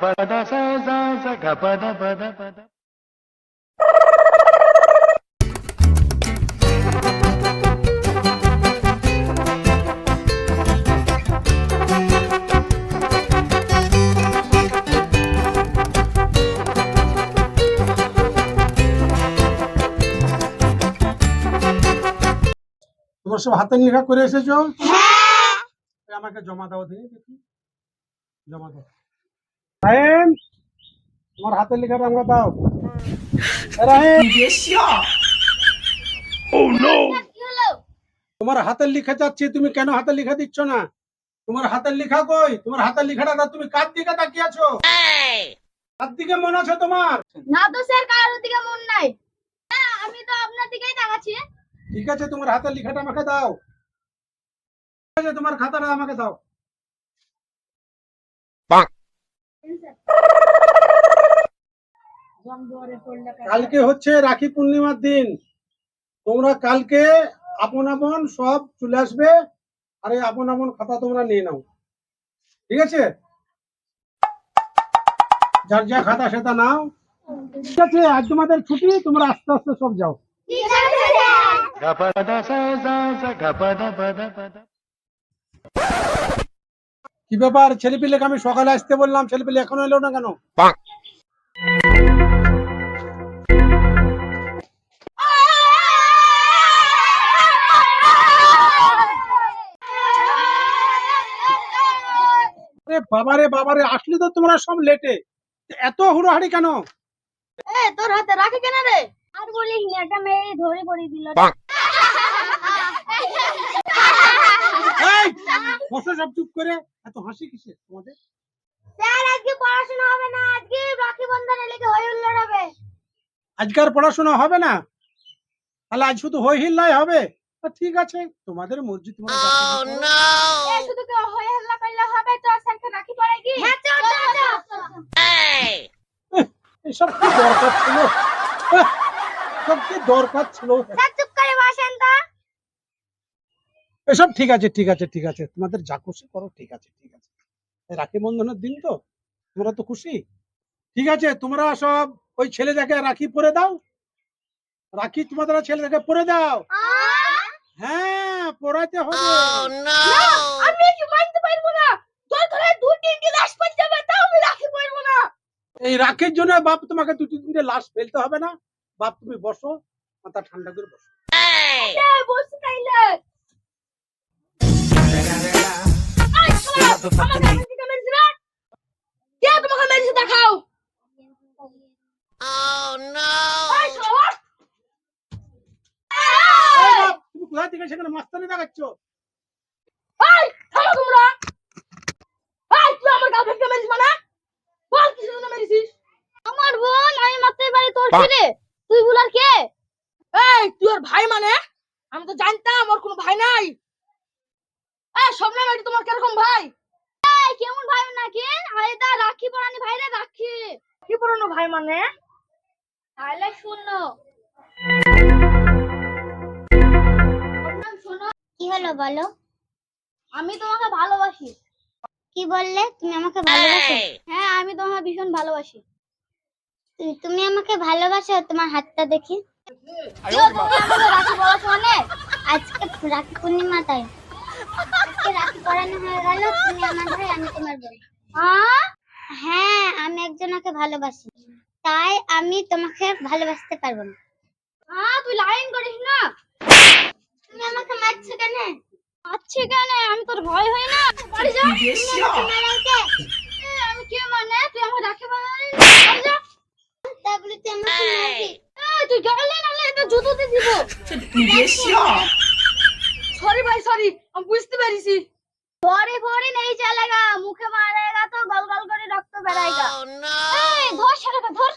Sa sa gapada pada pada. তোমার সব হাতের লেখা করে এসেছ? আমাকে জমা দাও দেখি। জমা দাও। রাহেম তোমার হাতের লেখাটা আমাকে দাও। রাহেম। তোমার হাতের লেখা চাচ্ছি তুমি কেন হাতের লেখা দিচ্ছ না? তোমার হাতের লেখা কই? তোমার হাতের লেখাটা তুমি কার দিকে তাকিয়ে আছো? কার দিকে মনে আছে তোমার? না তো স্যার কারোর দিকে মন নাই। হ্যাঁ, আমি তো আপনার দিকেই তাকাচ্ছি। ঠিক আছে তোমার হাতের লেখাটা আমাকে দাও। ঠিক আছে তোমার খাতাটা আমাকে দাও। কালকে হচ্ছে রাখি পূর্ণিমার দিন। তোমরা কালকে আপন আপন সব চলে আসবে আর এই আপন আপন খাতা তোমরা নিয়ে নাও। ঠিক আছে? যার যা খাতা সেটা নাও। ঠিক আছে আজ তোমাদের ছুটি তোমরা আস্তে আস্তে সব যাও. কি ব্যাপার? ছেলেপিলেকে আমি সকালে আসতে বললাম ছেলেপিলে এখনও এলো না কেন? বাবারে বাবারে আসলে তো তোমরা সব লেটে এত হুড়োহাড়ি কেন? এ তোর হাতে রাখি কেন রে? আর বলিস না একটা মেয়ে ধরে পড়ে দিল এই বসে সব চুপ করে। এত হাসি কিসে তোমাদের? স্যার আজকে পড়াশোনা হবে না আজকে রাখি বন্ধনে লেগে হই হুল্লোড় হবে। আজকার পড়াশোনা হবে না? তাহলে আজ শুধু হই হিল্লাই হবে? ঠিক আছে তোমাদের মসজিদ করবে শুধু কি হল্লা করলে হবে? তো স্যারকে রাখি পড়াই কি হ্যাঁ চল চল এসব কি দরকার ছিল? এসব কি দরকার ছিল? স্যার চুপ করে বসেন তো। এসব ঠিক আছে ঠিক আছে ঠিক আছে। তোমাদের যা খুশি করো ঠিক আছে ঠিক আছে। রাখি বন্ধনের দিন তো তোমরা তো খুশি। ঠিক আছে তোমরা সব ওই ছেলে ছেলেটাকে রাখি পরে দাও। রাখি তোমাদের ছেলেটাকে পরে দাও। হ্যাঁ পড়াইতে হবে। আমি কি মানতে পারব না? তোর ঘরে দুই তিনটি লাশ পড়ে যাবে তাও আমি রাখি পড়ব না। এই রাখির জন্য বাপ তোমাকে দুটি তিনটে লাশ ফেলতে হবে না। বাপ তুমি বসো মাথা ঠান্ডা করে বসো। বসে তাইলে। দেখাও। আই শালা, এই কোথায় থেকে সেখানে মাস্তানি দেখাচ্ছ? এই, থামো তোমরা। এই, তুই আমার গার্লফ্রেন্ডকে মেরেছিস মানে? বল কি জন্য মেরেছিস? আমার বোন আমি মারতে পারি তোর কি তুই বলার কে? এই তুই ওর ভাই মানে? আমি তো জানতাম ওর কোনো ভাই নাই। এই স্বপ্না মেয়েটি তোমার কীরকম ভাই? এই কেমন ভাই নাকি? আরে দা রাখি পরানি ভাই রে রাখি। কি পরানো ভাই মানে? তাহলে শুনো কি হলো বলো? আমি তোমাকে ভালোবাসি। কি বললে? তুমি আমাকে ভালোবাসো? হ্যাঁ আমি তোমাকে ভীষণ ভালোবাসি। তুমি- তুমি আমাকে ভালোবাসো? তোমার হাতটা দেখি। আজকে রাখি পূর্ণিমা তাই। আজকে রাখি পরানো হয়ে গেল তুমি আমার ভাই আমি তোমার বোন হ্যাঁ আমি একজনকে ভালোবাসি। তাই আমি তোমাকে ভালোবাসতে পারব না। তুই লাইন করিস না তুমি আমাকে মারছো কেন আচ্ছা কেন আমি তোর ভয় হই না। বাড়ি যা। আমি কে মানে? তুই আমাকে রাখি বানালি বাড়ি যা। তা তুই আমাকে তুই গেলে নালে এটা জুতো দিয়ে দিব। সরি ভাই সরি। আমি বুঝতে পেরেছি। সরি ফরি নেই চলেগা মুখে মারেগা তো গল গল করে রক্ত বেরাएगा এই ধর ধর ধর।